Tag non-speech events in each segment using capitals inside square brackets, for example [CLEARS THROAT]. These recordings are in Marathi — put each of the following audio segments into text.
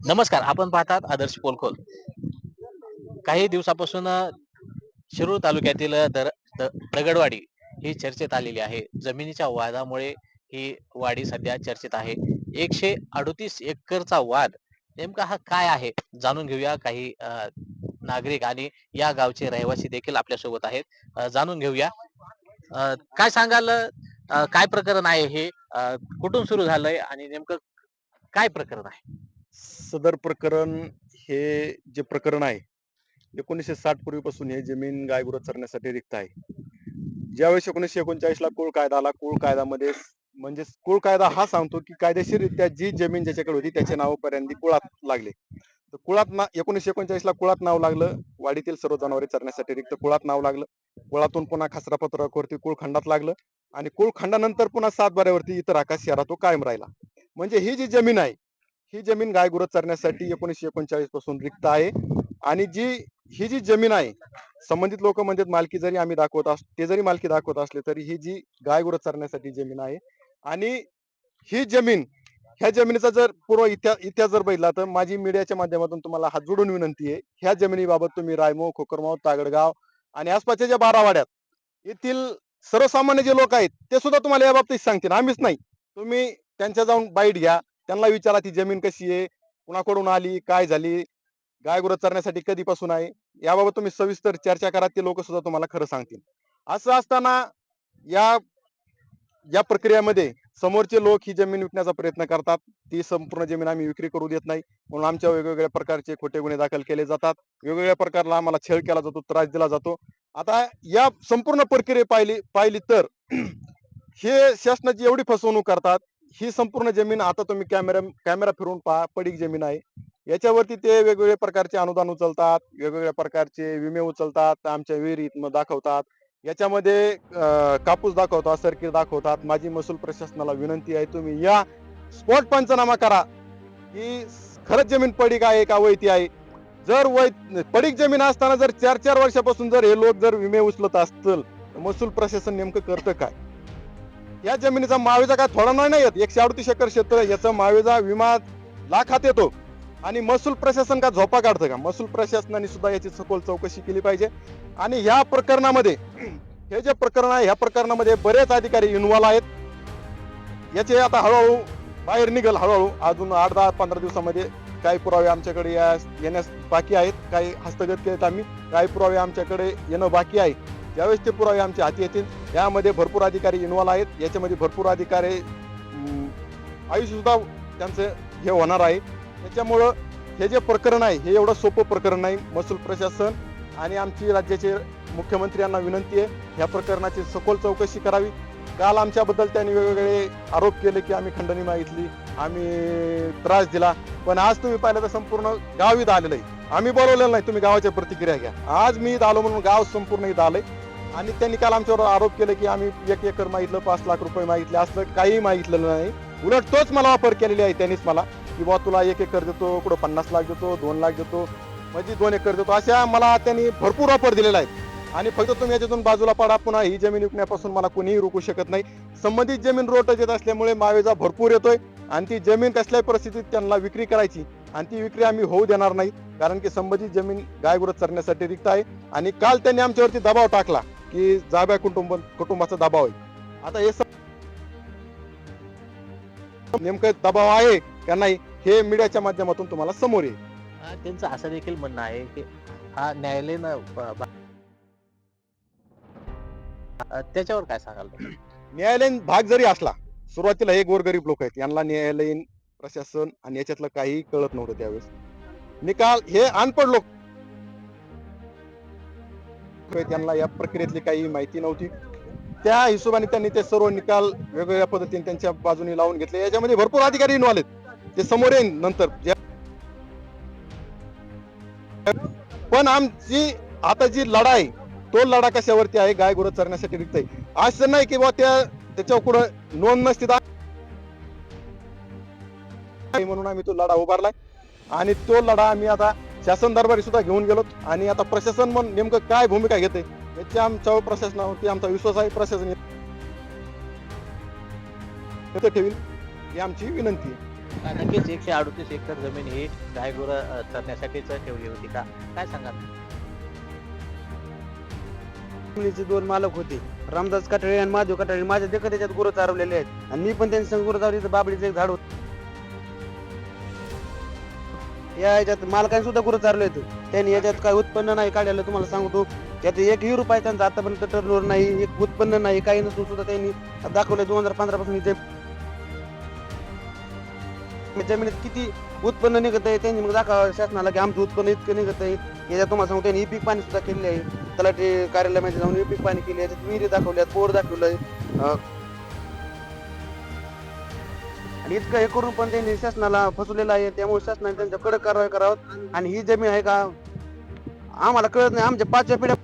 नमस्कार आपण पाहतात आदर्श पोलखोल. काही दिवसापासून शिरूर तालुक्यातील दर प्रगडवाडी दगडवाडी ही चर्चेत आलेली आहे. जमिनीच्या वादामुळे ही वाडी सध्या चर्चेत आहे. एकशे अडोतीस एकरचा वाद नेमका हा काय आहे? जाणून घेऊया काही नागरिक आणि या गावचे रहिवासी देखील आपल्यासोबत आहेत जाणून घेऊया. काय सांगाल? काय प्रकरण आहे हे? कुठून सुरू झालंय? आणि नेमकं काय प्रकरण आहे? सदर प्रकरण हे जे प्रकरण आहे एकोणीसशे साठ पूर्वीपासून हे जमीन गायगुरं चरण्यासाठी रिक्त आहे. ज्यावेळेस एकोणीसशे एकोणचाळीसला कुळ कायदा आला कुळ कायद्यामध्ये म्हणजे कुळ कायदा हा सांगतो की कायदेशीररित्या जी जमीन ज्याच्याकडे होती त्याच्या नावापर्यंत कुळात लागले. तर कुळात ना एकोणीसशे एकोणचाळीस ला कुळात नाव लागलं वाडीतील सर्व जनावरे चरण्यासाठी रिक्त कुळात नाव लागलं. कुळातून पुन्हा खासरापत्रावरती कुळ कुळखंडात लागलं आणि कुळखंडानंतर पुन्हा सातबाऱ्यावरती इतर आकाश शहरा तो कायम राहिला. म्हणजे ही जी जमीन आहे ही जमीन गायगुरं चरण्यासाठी एकोणीसशे एकोणचाळीसपासून रिक्त आहे. आणि जी ही जी जमीन आहे संबंधित लोक म्हणजे मालकी जरी आम्ही दाखवत अस ते जरी मालकी दाखवत असले तरी ही जी गायगुरं चरण्यासाठी जमीन आहे. आणि ही जमीन ह्या जमिनीचा जर पूर्व इतिहास इतिहास जर बघितला तर माझी मीडियाच्या माध्यमातून तुम्हाला हात जोडून विनंती आहे. ह्या जमिनीबाबत तुम्ही रायमो खोकरमाव तागडगाव आणि आसपासच्या ज्या बारावाड्यात येथील सर्वसामान्य जे लोक आहेत ते सुद्धा तुम्हाला या बाबतीत सांगतील. आम्हीच नाही. तुम्ही त्यांच्या जाऊन बाईट घ्या. त्यांना विचारा ती जमीन कशी आहे? कुणाकडून आली? काय झाली? गाय गुरं चरण्यासाठी कधीपासून आहे? याबाबत तुम्ही सविस्तर चर्चा करा ते लोक सुद्धा तुम्हाला खरं सांगतील. असं असताना या या प्रक्रियेमध्ये समोरचे लोक ही जमीन विकण्याचा प्रयत्न करतात. ती संपूर्ण जमीन आम्ही विक्री करू देत नाही. म्हणून आमच्या वेगवेगळ्या प्रकारचे खोटे गुन्हे दाखल केले जातात. वेगवेगळ्या प्रकारला आम्हाला छळ केला जातो त्रास दिला जातो. आता या संपूर्ण प्रक्रिये पाहिली पाहिली तर [CLEARS THROAT] हे शासनाची एवढी फसवणूक करतात ही संपूर्ण जमीन आता तुम्ही कॅमेरा कॅमेरा फिरून पहा पडीक जमीन आहे. याच्यावरती ते वेगवेगळे प्रकारचे अनुदान उचलतात वेगवेगळ्या प्रकारचे विमे उचलतात आमच्या विहिरीत दाखवतात. याच्यामध्ये कापूस दाखवतात सर्किट दाखवतात. माझी महसूल प्रशासनाला विनंती आहे तुम्ही या स्पॉट पंचनामा करा. की खरंच जमीन पडीक आहे का वैती आहे? जर वै पडीक जमीन असताना जर चार चार वर्षापासून जर हे लोक जर विमे उचलत असतील तर महसूल प्रशासन नेमकं करतं काय? या जमिनीचा मावेजा काय थोडा नाही नाही येत एकशे अडतीस एकर क्षेत्र याचा मावेजा विमा लाखात येतो. आणि महसूल प्रशासन का झोपा काढतं का? महसूल प्रशासनाने सुद्धा याची सखोल चौकशी केली पाहिजे. आणि ह्या प्रकरणामध्ये हे जे प्रकरण आहे ह्या प्रकरणामध्ये बरेच अधिकारी इन्व्हॉल्व आहेत. याचे आता हळूहळू बाहेर निघल हळूहळू. अजून आठ दहा पंधरा दिवसामध्ये काही पुरावे आमच्याकडे येण्यास बाकी आहेत. काही हस्तगत केलेत आम्ही. काही पुरावे आमच्याकडे येणं बाकी आहे. ज्यावेळेस ते पुरावे आमच्या हाती येतील. यामध्ये भरपूर अधिकारी इन्व्हॉल्व आहेत. याच्यामध्ये भरपूर अधिकारी आयुष्यसुद्धा त्यांचं हे होणार आहे. त्याच्यामुळं हे जे प्रकरण आहे हे एवढं सोपं प्रकरण नाही. महसूल प्रशासन आणि आमची राज्याचे मुख्यमंत्री यांना विनंती आहे ह्या प्रकरणाची सखोल चौकशी करावी. काल आमच्याबद्दल त्यांनी वेगवेगळे आरोप केले की आम्ही खंडणी मागितली आम्ही त्रास दिला. पण आज तुम्ही पाहिलं तर संपूर्ण गाव इथं आलेलं आहे. आम्ही बोलवलेलं नाही तुम्ही गावाच्या प्रतिक्रिया घ्या. आज मी इथं आलो म्हणून गाव संपूर्ण इथं आलंय. आणि त्यांनी काल आमच्यावर आरोप केले की आम्ही एक एकर मागितलं पाच लाख रुपये मागितले असलं काही मागितलेलं नाही. उलट तोच मला ऑफर केलेली आहे त्यांनीच मला की बुवा तुला एक एकर देतो कुठं पन्नास लाख देतो दोन लाख देतो म्हणजे दोन एकर देतो अशा मला त्यांनी भरपूर ऑफर दिलेला आहे आणि फक्त तुम्ही याच्यातून बाजूला पडा पुन्हा ही जमीन विकण्यापासून मला कोणीही रोखू शकत नाही. संबंधित जमीन रोटच येत असल्यामुळे मावेजा भरपूर येतोय आणि ती जमीन कसल्याही परिस्थितीत त्यांना विक्री करायची आणि ती विक्री आम्ही होऊ देणार नाही कारण की संबंधित जमीन गायगुरत चरण्यासाठी रिक्त आहे. आणि काल त्यांनी आमच्यावरती दबाव टाकला. की जाब्या कुटुंब कुटुंबाचा दबाव आहे. आता हे नेमकं दबाव आहे का नाही हे मीडियाच्या माध्यमातून तुम्हाला समोर येईल. त्यांचं असं देखील म्हणणं आहे की हा न्यायालयीन त्याच्यावर काय सांगाल? न्यायालयीन भाग जरी असला सुरुवातीला हे गोरगरीब लोक आहेत यांना न्यायालयीन प्रशासन आणि याच्यातलं काही कळत नव्हतं त्यावेळेस. निकाल हे अनपड लोक आहेत, त्यांना या प्रक्रियेतली काही माहिती नव्हती. त्या हिशोबाने त्यांनी ते सर्व निकाल वेगवेगळ्या पद्धतीने त्यांच्या बाजूने लावून घेतले. याच्यामध्ये भरपूर अधिकारी इन्व्हॉल्व आहेत. ते समोर येईन नंतर. पण आमची आता जी लढा आहे तो लढा कशावरती आहे गाय गुरं चरण्यासाठी रिक्त असं नाही की बा त्या त्याच्यावर कुठं नोंद नसती दा- म्हणून आम्ही तो लढा उभारलाय. आणि तो लढा आम्ही आता शासन दरबारी सुद्धा घेऊन गेलो आणि आता प्रशासन मग नेमकं काय भूमिका घेते याची आमच्या प्रशासनावरती आमचा विश्वास आहे. प्रशासन ठेवील ही आमची विनंती आहे. नक्कीच एकशे अडतीस एकर जमीन ही गायगुर चरण्यासाठीच ठेवली होती का? काय सांगाल? जमिनीचे दोन मालक होते. रामदास कटाळे आणि महादेव कटाळे माझ्या देखत त्याच्यात गुरु चारवलेले आहेत. आणि मी पण त्यांच्या संग गुरु चारवली तर बाबडीचं एक झाड होत. या याच्यात मालकाने सुद्धा गुरु चारले होते. त्यांनी याच्यात काय उत्पन्न नाही काढलेलं तुम्हाला सांगतो. त्यात एकही रुपये त्यांचा आतापर्यंत टर्नओव्हर नाही एक उत्पन्न नाही काही नसून सुद्धा त्यांनी दाखवले दोन हजार पंधरा पासून इथे. जमिनीत किती उत्पन्न निघत आहे त्यांनी मग दाखवा शासनाला की आमचं उत्पन्न इतकं निघत आहे. याच्यात तुम्हाला सांगतो त्यांनी पीक पाणी सुद्धा केले आहे. तलाठी कार्यालयामध्ये जाऊन पीक पाणी केली आहे विहिरी दाखवल्यात पोर दाखवलंय. आहे आणि इतकं हे करून पण त्यांनी शासनाला फसवलेलं आहे. त्यामुळे शासनाने त्यांच्या कडक कारवाई करावं. आणि ही जमीन आहे का? आम्हाला कळत नाही. आमच्या पाचव्या पिढ्या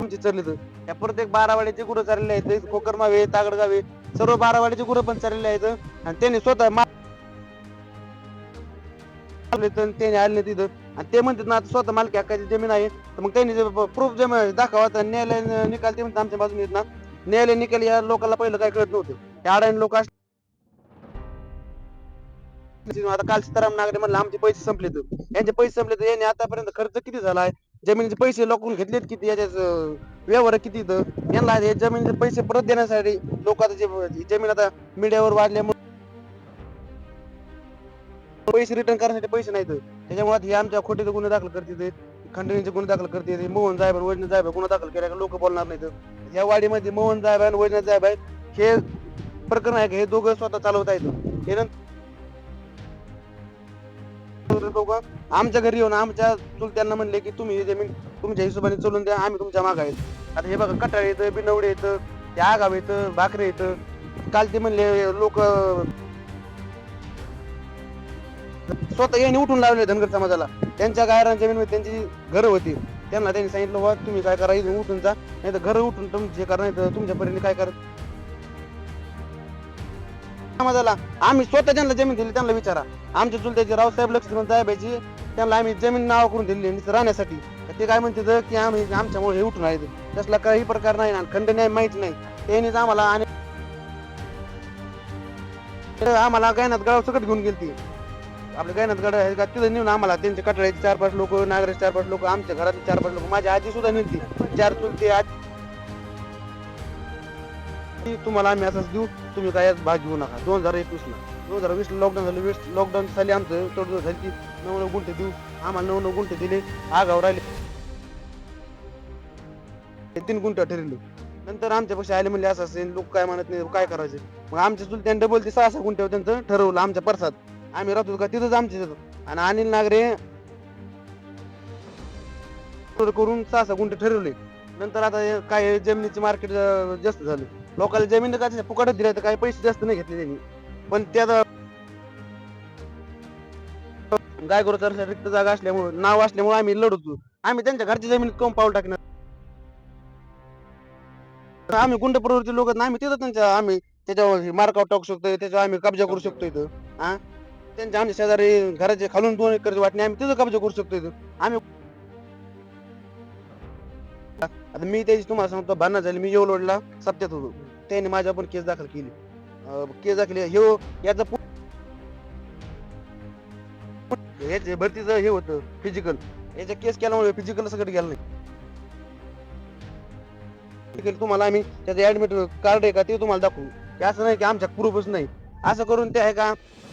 आमची चरली तर. या प्रत्येक बारावाडीचे गुरु चाललेले आहेत. कोकरमावे तागडगावे सर्व बारावाडीचे गुरु पण चाललेले आहेत. आणि त्यांनी स्वतः तर त्यांनी आले तिथं. आणि ते म्हणतात ना आता स्वतः मालकी हक्काची जमीन आहे. तर मग त्यांनी प्रूफ जमीन दाखवा. तर न्यायालय निकाल ते म्हणतात आमच्या बाजूने येत ना. न्यायालय निकाल या लोकांना पहिलं काय कळत नव्हतं. त्या अडाणी लोक आता काल सीताराम नागरे म्हणलं आमचे पैसे संपले तर. यांचे पैसे संपले तर यांनी आतापर्यंत खर्च किती झालाय? जमिनीचे पैसे लोकून घेतलेत किती? याच्यात व्यवहार किती यांना हे जमिनीचे पैसे परत देण्यासाठी लोक आता जे जमीन आता मीडियावर वाढल्यामुळे पैसे रिटर्न करण्यासाठी पैसे नाहीत. त्याच्यामुळे हे आमच्या खोटे गुन्हे दाखल करते खंडणीचे गुन्हे दाखल करते मोहन जायबर वजन साहेब गुन्हा दाखल केला लोक बोलणार नाहीत. या वाडीमध्ये मोहन साहेब आणि वजन साहेब हे प्रकरण आहे का? हे दोघं स्वतः चालवत आहेत. हे नंतर दोघं आमच्या घरी येऊन आमच्या चुलत्यांना म्हणले की तुम्ही ही जमीन तुमच्या हिशोबाने चलून द्या आम्ही तुमच्या मागे आहेत. आता हे बघा कटाळे येतं बिनवडे येतं ते आगाव येतं भाकरे येतं. काल ते म्हणले लोक स्वतः यांनी उठून लावले धनगर समाजाला. त्यांच्या गायरान जमीनमध्ये त्यांची घरं होती त्यांना त्यांनी सांगितलं वा तुम्ही काय करा इथून उठून जा नाही तर घर उठून तुमचे करा नाही तर तुमच्या परीने काय करा. समाजाला. आम्ही स्वतः ज्यांना जमीन दिली त्यांना विचारा. आमच्या चुलत्याचे रावसाहेब लक्ष्मण साहेबाची त्यांना आम्ही जमीन नाव करून दिली राहण्यासाठी. ते काय म्हणते की आम्ही आमच्यामुळे हे उठून आहेत तसला काही प्रकार नाही ना खंड न्याय माहीत नाही. त्यांनीच आम्हाला आणि आम्हाला गायनात गाव सकट घेऊन गेलती. आपल्या गायनात गड आहे का? तिथं नेऊन आम्हाला त्यांचे कटळ्याचे चार पाच लोक नागराचे चार पाच लोक आमच्या घरातले चार पाच लोक माझी आजी सुद्धा नेलती. चार चुलते आजी तुम्हाला आम्ही असंच देऊ. तुम्ही काय यात भाग घेऊ नका. दोन हजार एकवीस ला. दोन हजार वीस लॉकडाऊन झालं वीस लॉकडाऊन झाली आमचं. तोडजोड झाली ती. नऊ नऊ गुंठे देऊ. आम्हाला नऊ नऊ गुंठे दिले. आगाव राहिले. हे तीन गुंठे ठरले. नंतर आमच्या आले म्हणले असं असेल लोक काय म्हणत नाही काय करायचे? मग आमच्या चुलत्याने डबल ते सहा सहा गुंठे त्यांचं ठरवलं आमच्या परसात आम्ही राहतो का तिथंच आमचे आणि अनिल नागरे करून सहा सहा गुंठे ठरवले. नंतर आता काय जमिनीचे मार्केट जास्त झालं. लोकांना जमीन काय फुकट दिल्या तर काही पैसे जास्त नाही घेतले त्यांनी. पण त्यात गाय गुरु रिक्त जागा असल्यामुळे नाव असल्यामुळे आम्ही लढतो. आम्ही त्यांच्या घरच्या जमिनीत कोण पाऊल टाकणार? आम्ही गुंड प्रवृत्ती लोक आम्ही तिथं त्यांच्या आम्ही त्याच्यावर मार्कआउट टाकू शकतो त्याच्यावर आम्ही कब्जा करू शकतो इथं. हा त्यांच्या आमच्या शेजारी घराचे खालून दोन एकर वाटणे आम्ही तिथं कब्जा करू शकतो इथं. आम्ही आता मी त्याची तुम्हाला सांगतो भांडण झाली मी येऊ लोडला सप्त्यात होतो. त्यांनी माझ्या पण केस दाखल केली. केस दाखल हे याचा हो, याचे भरतीचं हे होतं फिजिकल याच्या केस केल्यामुळे फिजिकल सगळं गेलं नाही. Physical तुम्हाला आम्ही त्याचं ऍडमिट कार्ड आहे का ते तुम्हाला दाखवू. की असं नाही की आमच्या प्रूफच नाही. असं करून ते आहे का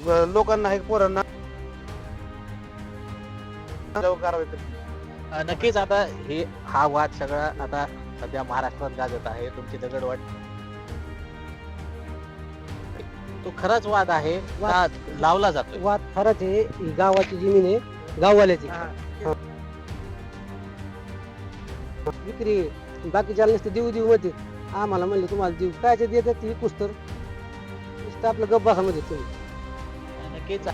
अं, लोकांना आहे पोरांना कारवाई नक्कीच आता हे हा वाद सगळा आता सध्या महाराष्ट्रात गाजत आहे. तुमची दगडवाट तो खराच वाद आहे का लावला जातोय? वाद खरंच आहे. ही गावाची जमीन आहे. गाववाल्याची. विक्री. आहे. बाकीच्या नसते देऊ देऊ मध्ये आम्हाला म्हणले तुम्हाला देऊ. काय ते देतात ती? पुस्तक नुसतं आपलं गप्प बसा मध्ये तुम्ही नक्कीच.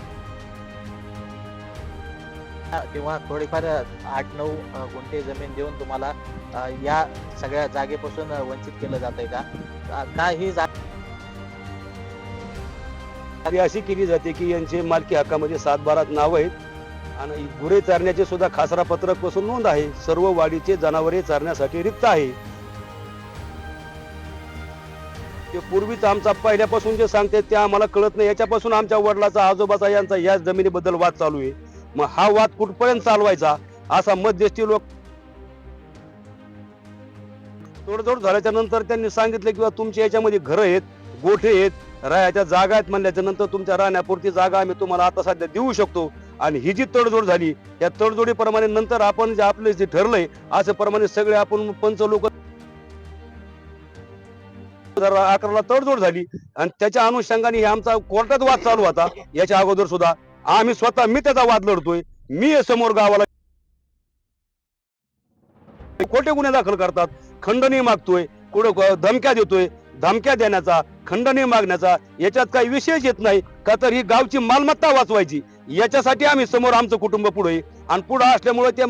अ, तेव्हा थोडीफार आठ नऊ अ, गुंठे जमीन देऊन तुम्हाला अ, या सगळ्या जागेपासून अ, वंचित केलं का? अ, का ही जा अशी केली जाते की यांचे मालकी हक्कामध्ये सात बारात नाव आहेत. आणि गुरे चारण्याचे सुद्धा खासरा पत्रकपासून नोंद आहे. सर्व वाडीचे जनावरे चारण्यासाठी रिक्त आहे. ते पूर्वीच आमचा पहिल्यापासून जे सांगते ते आम्हाला कळत नाही. याच्यापासून आमच्या वडिलाचा आजोबाचा यांचा याच जमिनीबद्दल वाद चालू आहे. मग हा वाद कुठपर्यंत चालवायचा? असा मध्यस्थी लोक तोडजोड झाल्याच्यानंतर त्यांनी सांगितलं किंवा तुमच्या याच्यामध्ये घरं आहेत गोठे आहेत राहायच्या जागा आहेत म्हणल्याच्या नंतर तुमच्या राहण्यापुरती जागा आम्ही तुम्हाला आता सध्या देऊ शकतो. आणि ही जी तडजोड झाली या तडजोडीप्रमाणे नंतर आपण जे आपले जे ठरलंय असं प्रमाणे सगळे आपण पंच लोक अकराला तडजोड झाली. आणि त्याच्या अनुषंगाने आमचा कोर्टात वाद चालू होता. याच्या अगोदर सुद्धा आम्ही स्वतः मी त्याचा वाद लढतोय. मी समोर गावाला खोटे गुन्हे दाखल करतात. खंडणी मागतोय. कुठं धमक्या देतोय. धमक्या देण्याचा खंडणी मागण्याचा याच्यात काही विशेष येत नाही का तर ही गावची मालमत्ता वाचवायची. याच्यासाठी आम्ही समोर आमचं कुटुंब पुढे आणि पुढे असल्यामुळे ते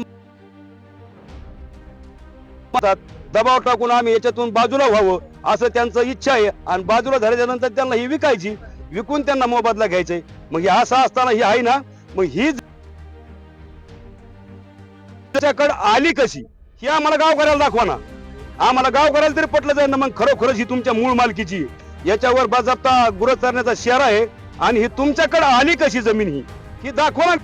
दबाव टाकून आम्ही याच्यातून बाजूला व्हावं असं त्यांचं इच्छा आहे. आणि बाजूला झाल्यानंतर त्यांना ही विकायची विकून त्यांना मोबदला घ्यायचे मग हे असं असताना ही आहे ना मग ही त्याच्याकडे आली कशी ही आम्हाला गावकऱ्याला दाखवा ना. आम्हाला गाव करायला तरी पटलं जाईल ना मग खरोखरच ही तुमच्या मूळ मालकीची. याच्यावर बाजाबता गुरं चारण्याचा शेर आहे आणि ही तुमच्याकडे आली कशी जमीन ही? ही दाखवा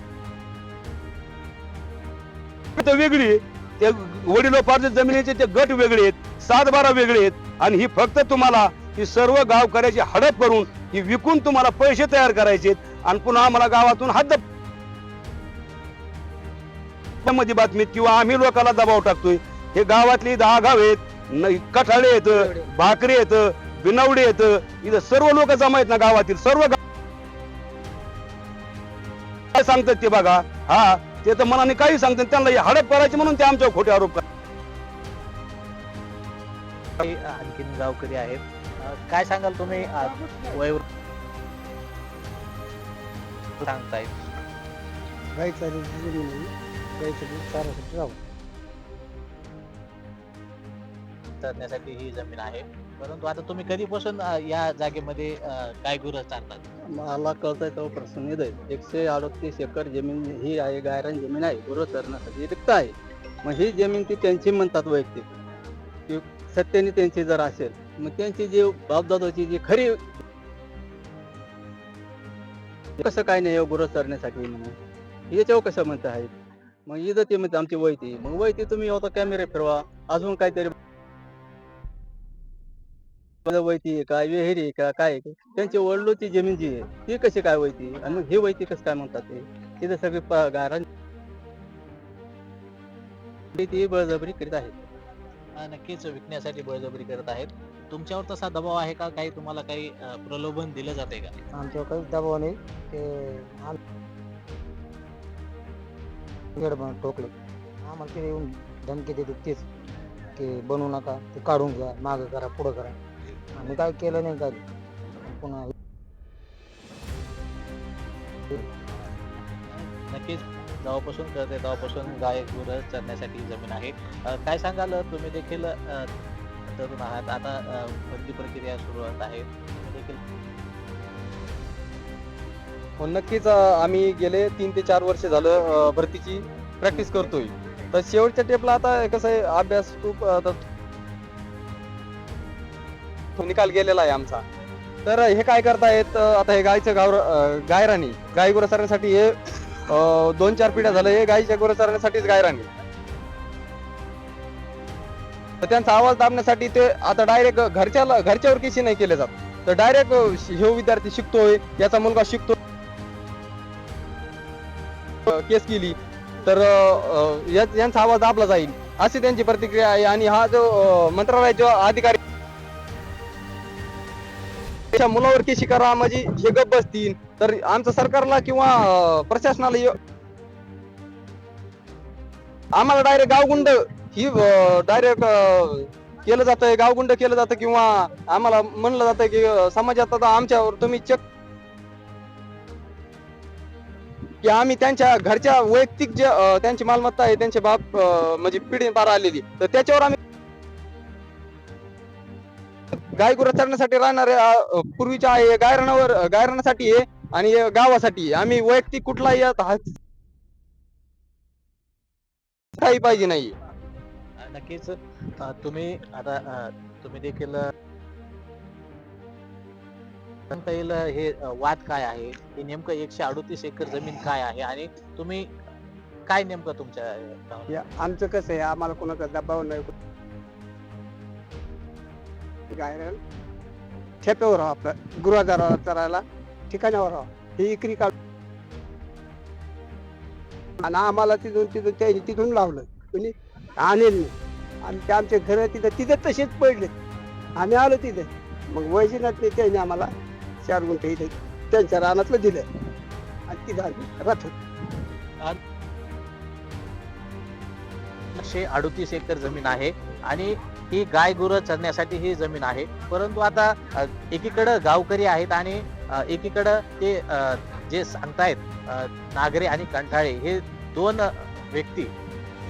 तर वेगळी आहे. ते वडिलोपार्जित जमिनीचे ते गट वेगळे आहेत सात बारा वेगळे आहेत आणि ही फक्त तुम्हाला ही सर्व गावकऱ्याची हडप करून ही विकून तुम्हाला पैसे तयार करायचे आणि पुन्हा आम्हाला गावातून हद्दमध्ये बातमीत किंवा आम्ही लोकांना दबाव टाकतोय. हे गावातली दहा गाव आहेत न- कठाळे आहेत भाकरी आहेत बिनवडे आहेत इथं सर्व लोक जमा आहेत ना गावातील सर्व गाव- काय सांगतात ते बघा. हा ते तर मनाने काही सांगतात त्यांना हे हडप करायचे म्हणून ते आमच्यावर खोटे आरोप करतात काही आणखीन गावकरी आहेत. काय सांगाल तुम्ही? गाई चालायची जमीन आहे गाईसाठी चारासाठी राहू करण्यासाठी ही जमीन आहे. परंतु आता तुम्ही कधीपासून या जागेमध्ये अं, गाय गुरं चारतात? मला कळतंय तो प्रश्न येत आहे एकशे अडतीस एकर जमीन ही आहे गायरान जमीन आहे गुरु चरण्यासाठी रिक्त आहे. मग ही जमीन ती त्यांची म्हणतात वैयक्तिक. की सत्याने त्यांची जर असेल मग त्यांची जी बापदादाची जी खरी कसं काय नाही हो गुरु चरण्यासाठी म्हणून याच्यावर कसं म्हणत आहेत मग इथं ते म्हणते आमची वैती. मग वैती तुम्ही आता कॅमेरे फिरवा. अजून काहीतरी वैती का? विहिरी आहे का? काय? त्यांची वडिलोची जमीन जी आहे ती कशी काय वैती आणि मग ही वैती कसं काय म्हणतात ते? तिथे सगळी प- गारा ती बळजबरी करीत आहेत. नक्कीच विकण्यासाठी बळजबरी करत आहेत. तुमच्यावर तसा दबाव आहे का? काही तुम्हाला काही प्रलोभन दिलं जाते का? आमच्यावर काहीच दबाव नाही. ते टोकले आम्हाला ते येऊन धमकी देते तेच की बनवू नका ते काढून घ्या मागं करा पुढं करा. आम्ही काय केलं नाही काय पुन्हा नक्कीच. जेव्हापासून कळते तेव्हापासून गाय गुरं चरण्यासाठी जमीन आहे. काय सांगाल? तुम्ही देखील तरुण आहात. आता भरती प्रक्रिया सुरू होत आहे? देखील हो नक्कीच आम्ही गेले तीन ते चार वर्ष झालं भरतीची प्रॅक्टिस करतोय. तर शेवटच्या टेपला आता कसं आहे अभ्यास खूप तो निकाल गेलेला आहे आमचा. तर हे काय करतायत आता हे गायचं गाव गायराणी गाय गुरसारण्यासाठी हे दोन चार पिढ्या झालं हे गायीच्या गुरसारण्यासाठीच गायराणी. तर त्यांचा आवाज दाबण्यासाठी ते आता डायरेक्ट घरच्याला घरच्यावर किशी नाही केले जात. तर डायरेक्ट हे विद्यार्थी शिकतोय याचा मुलगा शिकतो केस केली तर यांचा आवाज दाबला जाईल अशी त्यांची प्रतिक्रिया आहे. आणि हा जो मंत्रालयाचा अधिकारी त्याच्या मुलावर केशी करा म्हणजे हे गप बसतील. तर आमचं सरकारला किंवा प्रशासनाला आम्हाला डायरेक्ट गावगुंड ही डायरेक्ट केलं जातं गावगुंड केलं जातं किंवा आम्हाला म्हणलं जातं की समाजात आता आमच्यावर तुम्ही चेक की आम्ही त्यांच्या घरच्या वैयक्तिक जे त्यांची मालमत्ता आहे त्यांचे बाप म्हणजे पिढी पार आलेली तर त्याच्यावर आम्ही गाय गुरं चरण्यासाठी राहणाऱ्या अं, पूर्वीच्या आहे गायरणावर गायरणासाठी आहे आणि हे गावासाठी. आम्ही वैयक्तिक कुठलाही काही पाहिजे नाही. नक्कीच तुम्ही आता तुम्ही देखील हे वाद काय आहे? हे नेमकं एकशे अडोतीस एकर जमीन काय आहे? आणि तुम्ही काय नेमकं तुमच्या आमचं कसं आहे आम्हाला कोणाचा दबाव नाही. गायरल ठेप्यावर राहा आपलं. गृहदारावर चरायला ठिकाणावर राहा. ही इकरी काढ आणि आम्हाला तिथून तिथून त्यांनी तिथून लावलं. कोणी आणेल आणि ते आमचे घर तिथं तिथं तसेच पडले. आम्ही आलो तिथे. मग वैजनाथने त्यांनी आम्हाला चार गुंठे इथे त्यांच्या रानातलं दिलं. आणि तिथं आम्ही राहतो. एकशे अडोतीस एकर जमीन आहे. आणि ही गाय गुरं चरण्यासाठी ही जमीन आहे. परंतु आता एकीकडं गावकरी आहेत आणि एकीकडं ते जे सांगतायत नागरे आणि कंठाळे हे दोन व्यक्ती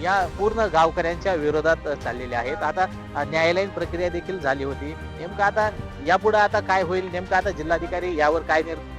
या पूर्ण गावकऱ्यांच्या विरोधात चाललेले आहेत. आता न्यायालयीन प्रक्रिया देखील झाली होती. नेमकं आता यापुढे आता काय होईल? नेमकं आता जिल्हाधिकारी यावर काय निर्णय